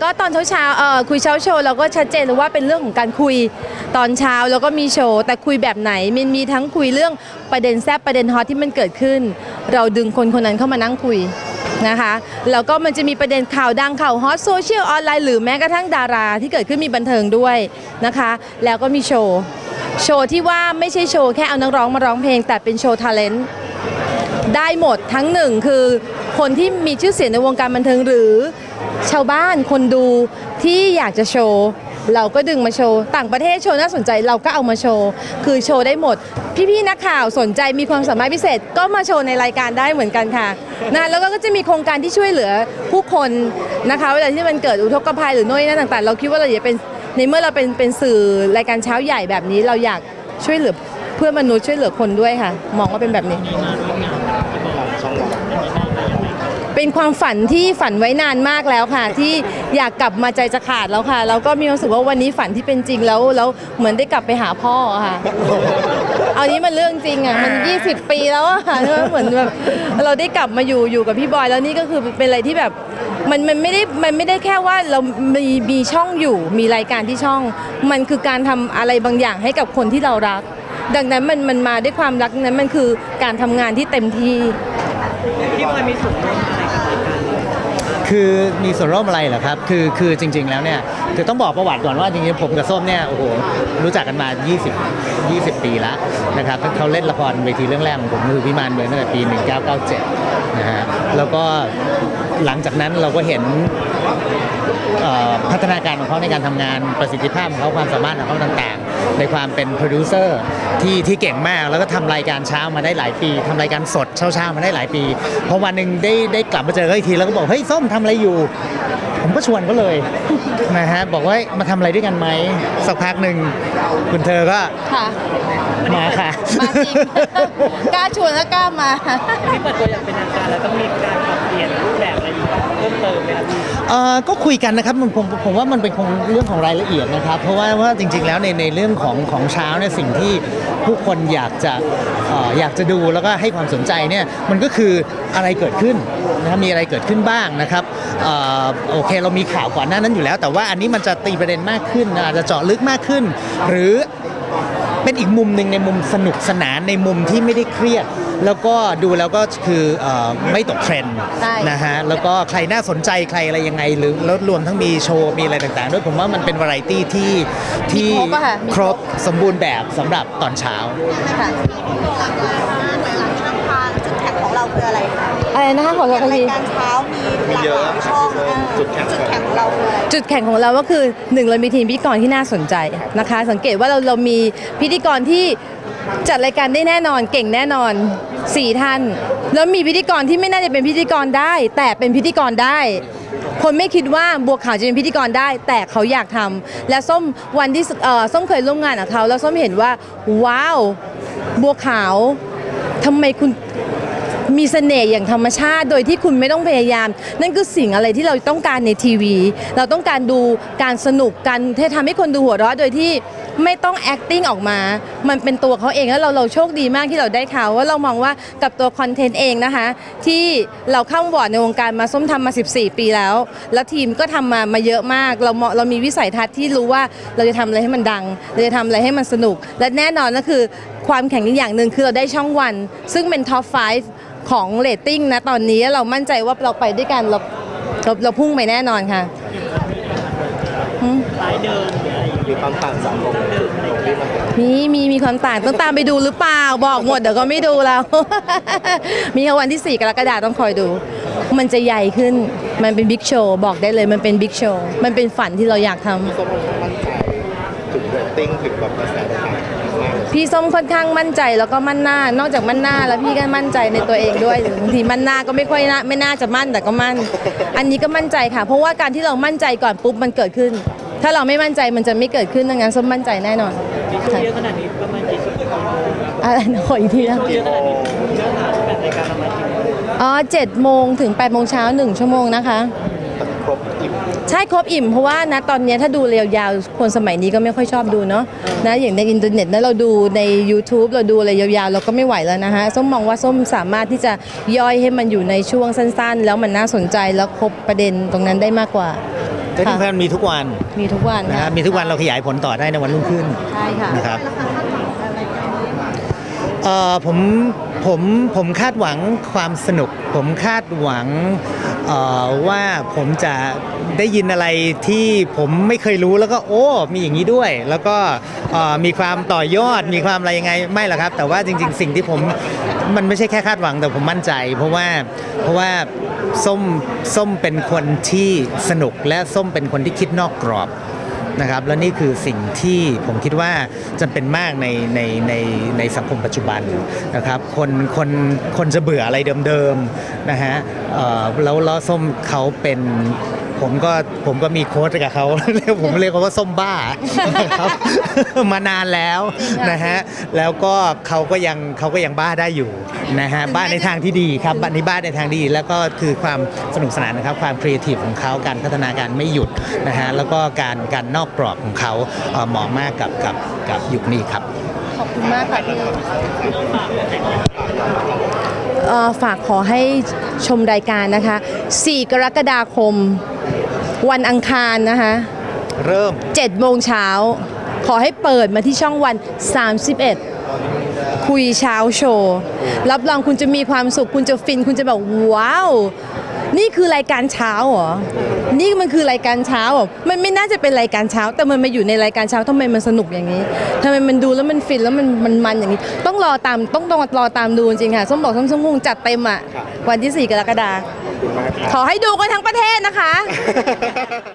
ก็ตอนเช้าเช้าๆเอ่อคุยเช้าโชว์เราก็ชัดเจนเลยว่าเป็นเรื่องของการคุยตอนเช้าแล้วก็มีโชว์แต่คุยแบบไหนมันมีทั้งคุยเรื่องประเด็นแซบประเด็นฮอตที่มันเกิดขึ้น เราดึงคนคนนั้นเข้ามานั่งคุยนะคะแล้วก็มันจะมีประเด็นข่าวดังข่าวฮอตโซเชียลออนไลน์หรือแม้กระทั่งดาราที่เกิดขึ้นมีบันเทิงด้วยนะคะ แล้วก็มีโชว์โชว์ที่ว่าไม่ใช่โชว์แค่เอานักร้องมาร้องเพลง แต่เป็นโชว์ทาเลนต์ได้หมดทั้งหนึ่งคือคนที่มีชื่อเสียงในวงการบันเทิงหรือ ชาวบ้านคนดูที่อยากจะโชว์ เราก็ดึงมาโชว์ ต่างประเทศโชว์น่าสนใจเราก็เอามาโชว์ คือโชว์ได้หมด พี่ๆนักข่าวสนใจมีความสามารถพิเศษก็มาโชว์ในรายการได้เหมือนกันค่ะนะแล้วก็จะมีโครงการที่ช่วยเหลือผู้คนนะคะเวลาที่มันเกิดอุทกภัยหรือน่นนั่นต่างๆ เราคิดว่าเราอยากเป็นในเมื่อเราเป็นเป็นสื่อรายการเช้าใหญ่แบบนี้เราอยากช่วยเหลือเพื่อนมนุษย์ช่วยเหลือคนด้วยค่ะ มองว่าเป็นแบบนี้ เป็นความฝันที่ฝันไว้นานมากแล้วค่ะ ที่อยากกลับมาใจจะขาดแล้วค่ะ แล้วก็มีความรู้สึกว่าวันนี้ฝันที่เป็นจริงแล้วแล้วเหมือนได้กลับไปหาพ่อค่ะ เอานี้มันเรื่องจริงอะมัน 20 ปีแล้วอะค่ะเหมือนแบบเราได้กลับมาอยู่อยู่กับพี่บอยแล้วนี่ก็คือเป็นอะไรที่แบบมันมันไม่ได้มันไม่ได้แค่ว่าเรามีมีช่องอยู่มีรายการที่ช่อง มันคือการทำอะไรบางอย่างให้กับคนที่เรารัก ดังนั้นมันมันมาด้วยความรักนั้นมันคือการทำงานที่เต็มที่พี่บอยมีส่วนร่วม คือมีส่วนร่วมอะไรเหรอครับ คือคือจริง ๆ แล้วเนี่ยคือต้องบอกประวัติก่อนว่าจริงๆผมกับส้มเนี่ยโอ้โหรู้จักกันมา 20 20 ปีแล้วนะครับเขาเล่นละครเวทีเรื่องแรกของผมคือพิมานเมืองตั้งแต่ปี 1997 นะฮะแล้วก็หลังจากนั้นเราก็เห็น พัฒนาการของเขาในการทำงานประสิทธิภาพของเขาความสามารถของเขาต่างๆ ในความเป็นโปรดิวเซอร์ที่ที่เก่งมากแล้วก็ทำรายการเช้ามาได้หลายปีทำรายการสดเช้าๆมาได้หลายปีพอวันหนึ่งได้ได้กลับมาเจอเขาอีกทีแล้วก็บอกเฮ้ยส้มทำอะไรอยู่ ผมก็ชวนเขาเลยนะฮะบอกว่ามาทำอะไรด้วยกันไหมสักพักหนึ่งคุณเธอก็ค่ะมาค่ะมาจริงกล้าชวนแล้วกล้ามาที่เปิดตัวอย่างเป็นทางการแล้วต้องมีการปรับเปลี่ยนรูปแบบอะไรอยู่ เพิ่มเติมไหมครับเอ่อก็คุยกันนะครับมันผมผมว่ามันเป็นคงเรื่องของรายละเอียดนะครับ เพราะว่าว่าจริงๆแล้วในในเรื่องของของเช้าเนี่ยสิ่งที่ผู้คนอยากจะเอ่ออยากจะดูแล้วก็ให้ความสนใจเนี่ยมันก็คืออะไรเกิดขึ้นนะครับมีอะไรเกิดขึ้นบ้างนะครับเอ่อโอเคเรามีข่าวก่อนหน้านั้นอยู่แล้ว แต่ว่าอันนี้มันจะตีประเด็นมากขึ้นอาจจะเจาะลึกมากขึ้น หรือเป็นอีกมุมหนึ่งในมุมสนุกสนานในมุมที่ไม่ได้เครียด แล้วก็ดูแล้วก็คือเออไม่ตกเทรนด์ใช่นะฮะแล้วก็ใครน่าสนใจใครอะไรยังไง หรือแล้วรวมทั้งมีโชว์มีอะไรต่างๆ ด้วยผมว่ามันเป็นวาไรตี้ที่ที่มีครบอะค่ะมีคครรบบสมบูรณ์แบบสำหรับตอนเช้าค่ะช่องทางจุดแข็งของเราคืออะไรคะอะไรนะคะขอโทษรายทีการเช้ามีหลากหลายช่องอ่าจุดแข็งของเราคืออะไรจุดแข่งของเราก็คือหนึ่งเรามีทีมพิธีกรที่น่าสนใจนะคะ สังเกตว่าเราเรามีพิธีกรที่ จัดรายการได้แน่นอนเก่งแน่นอนสี่ท่าน แล้วมีพิธีกรที่ไม่น่าจะเป็นพิธีกรได้ แต่เป็นพิธีกรได้ คนไม่คิดว่าบัวขาวจะเป็นพิธีกรได้ แต่เขาอยากทำและส้มวันที่ส้มเคยร่วมงานกับเขาแล้วส้มเห็นว่า ว้าวบัวขาวทำไมคุณมีเสน่ห์อย่างธรรมชาติ โดยที่คุณไม่ต้องพยายาม นั่นคือสิ่งอะไรที่เราต้องการในทีวี เราต้องการดูการสนุกการที่ทำให้คนดูหัวเราะโดยที่ ไม่ต้อง acting ออกมา มันเป็นตัวเขาเองแล้วเราเราโชคดีมากที่เราได้เขาว่าเรามองว่ากับตัวคอนเทนต์เองนะคะ ที่เราเข้าบอร์ดในวงการมาส้มทำมา 14 ปีแล้ว แล้วทีมก็ทำมามาเยอะมาก เราเหมาะเรามีวิสัยทัศน์ที่รู้ว่าเราจะทำอะไรให้มันดัง เราจะทำอะไรให้มันสนุก และแน่นอนก็คือความแข็งอีกอย่างหนึ่งคือเราได้ช่องวัน ซึ่งเป็นท็อป 5 ของเรตติ้งนะตอนนี้เรามั่นใจว่าเราไปด้วยกันเราเราเราพุ่งไปแน่นอนค่ะหืมรายเดิม อะไรอย่างเงี้ยมีความต่างจากของเดิมของที่มันมีมีมีความต่างต้องตามไปดูหรือเปล่า บอกหมดเดี๋ยวก็ไม่ดูแล้ว มีแค่วันที่ 4 กรกฎาคมต้องคอยดู มันจะใหญ่ขึ้นมันเป็นบิ๊กโชว์บอกได้เลยมันเป็นบิ๊กโชว์มันเป็นฝันที่เราอยากทำส้มค่อนข้างมั่นใจถึงเรตติ้งถึงแบบกระแสต่างๆมากเลยพี่ส้มค่อนข้างมั่นใจแล้วก็มั่นหน้า นอกจากมั่นหน้าแล้วพี่ก็มั่นใจในตัวเองด้วยบางทีมั่นหน้าก็ไม่ค่อยน่าไม่น่าจะมั่นแต่ก็มั่น อันนี้ก็มั่นใจค่ะ เพราะว่าการที่เรามั่นใจก่อนปุ๊บมันเกิดขึ้น ถ้าเราไม่มั่นใจมันจะไม่เกิดขึ้นดังนั้นส้มมั่นใจแน่นอนมีช่วงเยอะขนาดนี้ประมาณกี่ชั่วโมงอะไรนะขออีกทีนะช่วงเยอะขนาดนี้เนื้อหาแบบรายการประมาณกี่โมงอ๋อเจ็ดโมงถึง8ปดโมงเช้าหนึ่งชั่วโมงนะคะแต่ครบอิ่มใช่ครบอิ่มเพราะว่านะตอนเนี้ยถ้าดูเรียวยาวๆคนสมัยนี้ก็ไม่ค่อยชอบดูเนาะนะอย่างในอินเทอร์เน็ตนะเราดูใน YouTube เราดูอะไรยาวๆ เราก็ไม่ไหวแล้วนะคะส้มมองว่าส้มสามารถที่จะย่อยให้มันอยู่ในช่วงสั้นๆ แล้วมันน่าสนใจแล้วครบประเด็นตรงนั้นได้มากกว่า เทคนิคแพลนมีทุกวันมีทุกวันนะค่ะฮะมีทุกวันเราขยายผลต่อได้ในวันรุ่งขึ้นใช่ค่ะนะครับเอ่อผมผมผมคาดหวังความสนุก ผมคาดหวังเอ่อว่าผมจะได้ยินอะไรที่ผมไม่เคยรู้แล้วก็โอ้มีอย่างนี้ด้วย แล้วก็เอ่อมีความต่อยอดมีความอะไรยังไงไม่หรอกครับ แต่ว่าจริง ๆ สิ่งที่ผมมันไม่ใช่แค่คาดหวังแต่ผมมั่นใจ เพราะว่าเพราะว่าส้มส้มเป็นคนที่สนุกและส้มเป็นคนที่คิดนอกกรอบนะครับแล้วนี่คือสิ่งที่ผมคิดว่าจำเป็นมากในในในในสังคมปัจจุบันนะครับคนคนคนจะเบื่ออะไรเดิมๆนะฮะแล้วล้อส้มเขาเป็น ผมก็ผมก็มีโค้ดกับเขาเรียกผมเรียกเขาว่าส้มบ้านะครับมานานแล้วนะฮะแล้วก็เขาก็ยังเขาก็ยังบ้าได้อยู่นะฮะบ้าในทางที่ดีครับบ้านนี้บ้าในทางที่ดี แล้วก็คือความสนุกสนานนะครับความครีเอทีฟของเขาการพัฒนาการไม่หยุดนะฮะแล้วก็การการนอกกรอบของเขาเอ่อเหมาะมากกับกับกับยุคนี้ครับขอบคุณมากค่ะพี่เอ่อฝากขอให้ชมรายการนะคะ 4 กรกฎาคม วันอังคารนะคะเริ่ม 7โมงเช้า ขอให้เปิดมาที่ช่องวัน 31 คุยเช้าโชว์ รับรองคุณจะมีความสุข คุณจะฟิน คุณจะแบบว้าว นี่คือรายการเช้าเหรอ นี่มันคือรายการเช้าเหรอ มันไม่น่าจะเป็นรายการเช้า แต่มันมาอยู่ในรายการเช้าทำไมมันสนุกอย่างนี้ทำไมมันดูแล้วมันฟินแล้วมันมันมันอย่างนี้ ต้องรอตามต้องต้องรอตามดูจริงๆค่ะ ส้มบอกส้มส้มงงจัดเต็มอะ วันที่ 4 กรกฎาคม ขอให้ดูกันทั้งประเทศนะคะ